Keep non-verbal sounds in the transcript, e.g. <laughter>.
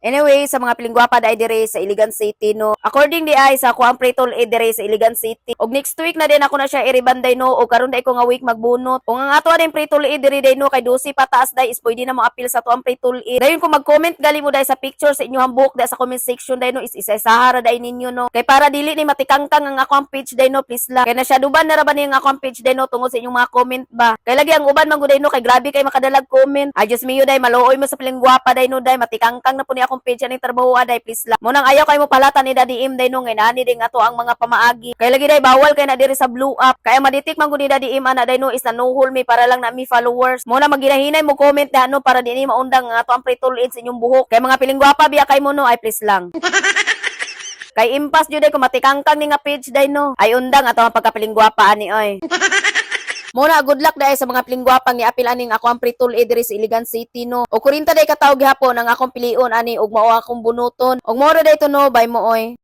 Anyway, sa mga pilingwapa dai dire sa Iligan City no. According di ay sa ako ang pretol e dire sa Iligan City. Og next week na din ako na siya iribanday no og karon dai ko nga week magbunot. Kung ang ato din pretol e dire dai no kay dosi pataas dai is pwede na mo appeal sa to ang pretol e. Dayon kung mag-comment gali mo dai sa picture sa inyong book dai sa comment section dai no is isa-isahara dai ninyo no. Kay para dili ni matikangkang ang ako ang page dai no please lang. Kay na siya duban na ra ba ni ang ako ang page dai no tungod sa inyong mga comment ba. Kay lagi ang uban man no kay grabe kay makadalag comment. Ay just miyo dai maluoy mo sa pilingwapa dai no dai matikangkang na po akong page aning trabaho aday please lang. Munang ayaw kay mo palatan ni Daddy Im dai no ngay nani ding ato ang mga pamaagi. Kay lagi dai bawal kay na diri sa blue up. Kaya maditik man gud ni Daddy Im ana dai no is nanuhol mi para lang na mi followers. Muna maginahinay mo comment na no para di ni maundang ang ato ang pretol sa inyong buhok. Kay mga pilingwapa biya kay mo no ay please lang. <laughs> Kay impas jud ay kumatikangkang ni nga page dai no. Ay undang ato ang pagkapilingwapa ani oy. <laughs> Muna, good luck dahil sa mga pilingwapang ni apil aning ako ang pretol e diri sa Iligan City no. O kurinta day kataw gihapon ang akong pilion ani ug mao akong bunuton. Og moro day to no by mo oy.